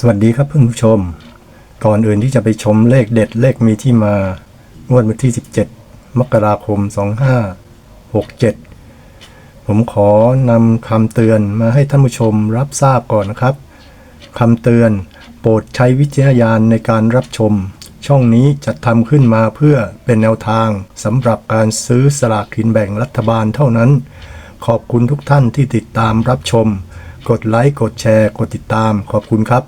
สวัสดีครับเพื่อนผู้ชม ก่อนอื่นที่จะไปชมเลขเด็ดเลขมีที่มางวดวันที่ 17 มกราคม 2567 ผมขอนำคำเตือนมาให้ท่านผู้ชมรับทราบก่อนนะครับคำเตือนโปรดใช้วิจารณญาณในการรับชม ช่องนี้จัดทำขึ้นมาเพื่อเป็นแนวทางสำหรับการซื้อสลากกินแบ่งรัฐบาลเท่านั้น ขอบคุณทุกท่านที่ติดตามรับชม กดไลค์กดแชร์ กดติดตามขอบคุณครับ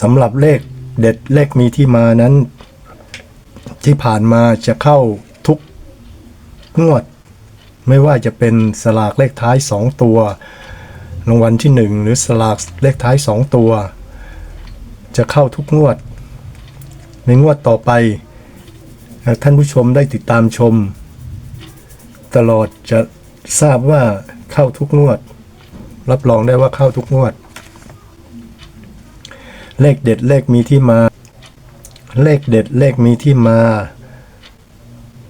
สำหรับเลขเด็ดเลขมีที่มานั้น ที่ผ่านมาจะเข้าทุกงวด ไม่ว่าจะเป็นสลากเลขท้าย 2 ตัวรางวัลที่ 1 หรือสลากเลขท้าย 2 ตัว จะเข้าทุกงวด ในงวดต่อไป ท่านผู้ชมได้ติดตามชม ตลอดจะทราบว่าเข้าทุกงวด รับรองได้ว่าเข้าทุกงวด เลขเด็ดเลขมีที่มา เลขเด็ดเลขมีที่มา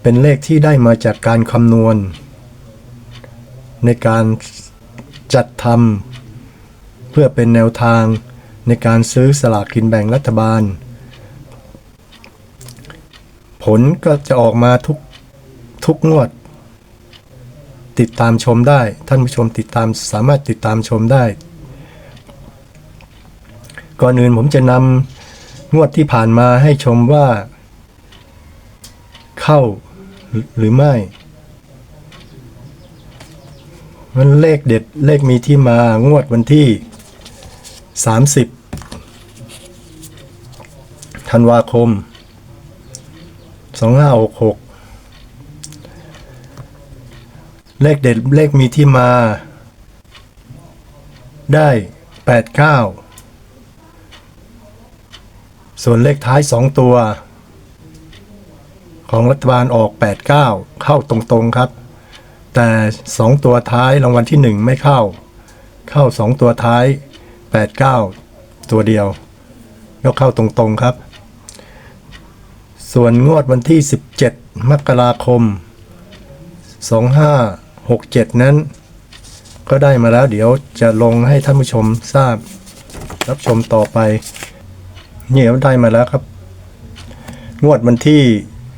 เป็นเลขที่ได้มาจากการคำนวณ ในการจัดทำเพื่อเป็นแนวทางในการซื้อสลากกินแบ่งรัฐบาล ผลก็จะออกมาทุกทุกงวด ติดตามชมได้ ท่านผู้ชมติดตามสามารถติดตามชมได้ ก่อนอื่นผมจะนำงวดที่ผ่านมาให้ชมว่า เข้าหรือไม่มันเลขเด็ดเลขมีที่มางวดวันที่ 30 ธันวาคม 2566 เลขเด็ดเลขมีที่มา ได้ 89 ส่วนเลขท้าย 2 ตัว ของรัฐบาลออก 89 เข้าตรงๆครับ แต่ 2 ตัวท้ายรางวัลที่ 1 ไม่เข้า เข้า 2 ตัวท้าย 89 ตัวเดียวก็เข้าตรงๆครับ ส่วนงวดวันที่ 17 มกราคม 2567 นั้น ก็ได้มาแล้วเดี๋ยวจะลงให้ท่านผู้ชมทราบ รับชมต่อไป เนี่ยได้มาแล้วครับ งวดวันที่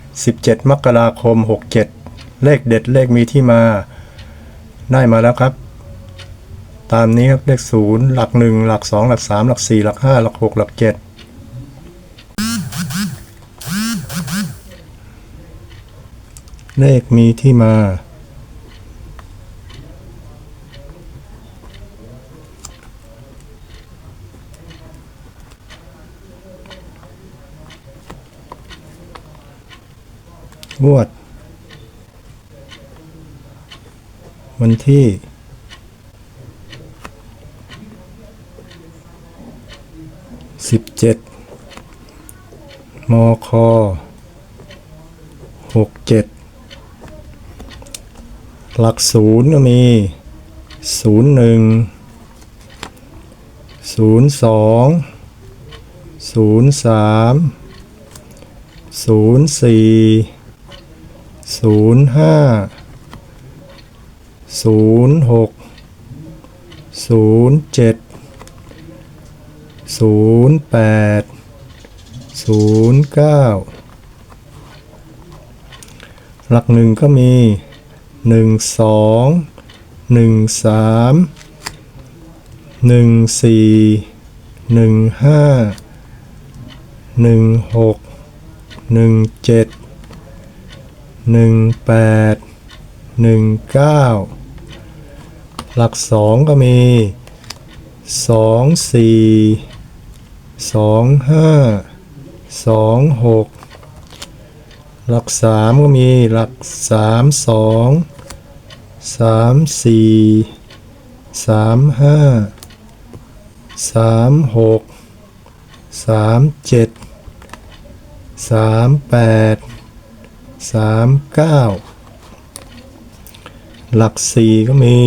17 มกราคม 67 เลขเด็ดเลขมีที่มา ได้มาแล้วครับ ตามนี้ครับเลข 0 หลัก 1 หลัก 2 หลัก 3 หลัก 4 หลัก 5 หลัก 6 หลัก 7เลขมีที่มา งวด วันที่สิบเจ็ดมคหกเจ็ดหลักศูนย์ก็มีศูนย์หนึ่งศูนย์สองศูนย์สามศูนย์สี่ ศูนย์ห้าศูนย์หกศูนย์เจ็ดศูนย์แปดศูนย์เก้าหลักหนึ่งก็มีหนึ่งสองหนึ่งสามหนึ่งสี่หนึ่งห้าหนึ่งหกหนึ่งเจ็ด หนึ่งแปดหนึ่งเก้าหลักสองก็มีสองสี่สองห้าสองหกหลักสามก็มีหลักสามสองสามสี่สามห้าสามหกสามเจ็ดสามแปด สามเก้าหลักสี่ก็มี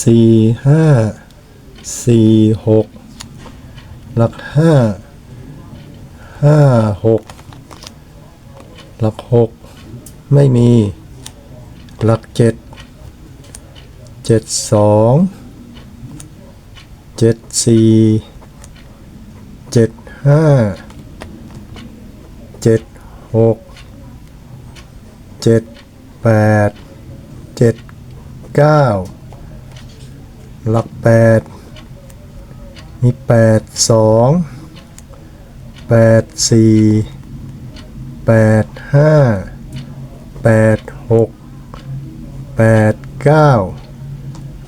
สี่ห้าสี่หกหลักห้าห้าหกหลักหกไม่มี หลักเจ็ดเจ็ดสองเจ็ดสี่ เจ็ดห้าเจ็ดหกเจ็ดแปดเจ็ดเก้าหลักแปดมีแปดสองแปดสี่แปดห้าแปดหกแปดเก้า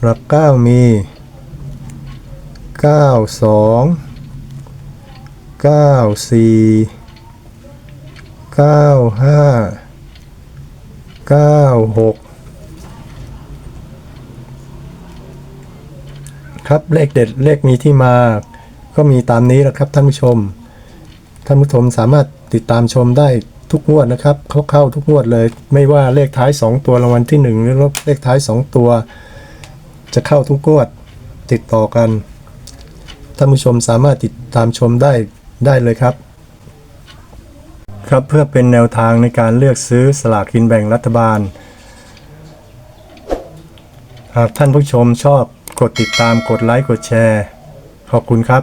หลักเก้ามีเก้าสอง เก้าสี่เก้าห้าเก้าหกครับเลขเด็ดเลขมีที่มา ก็มีตามนี้แหละครับท่านผู้ชม ท่านผู้ชมสามารถติดตามชมได้ทุกงวดนะครับเขาเข้าทุกงวดเลย ไม่ว่าเลขท้าย 2 ตัวรางวัลที่ 1 หรือเลขท้าย 2 ตัว จะเข้าทุกงวดติดต่อกัน ท่านผู้ชมสามารถติดตามชมได้ ได้เลยครับ ครับเพื่อเป็นแนวทางในการเลือกซื้อสลากกินแบ่งรัฐบาล หากท่านผู้ชมชอบกดติดตามกดไลค์กดแชร์ ขอบคุณครับ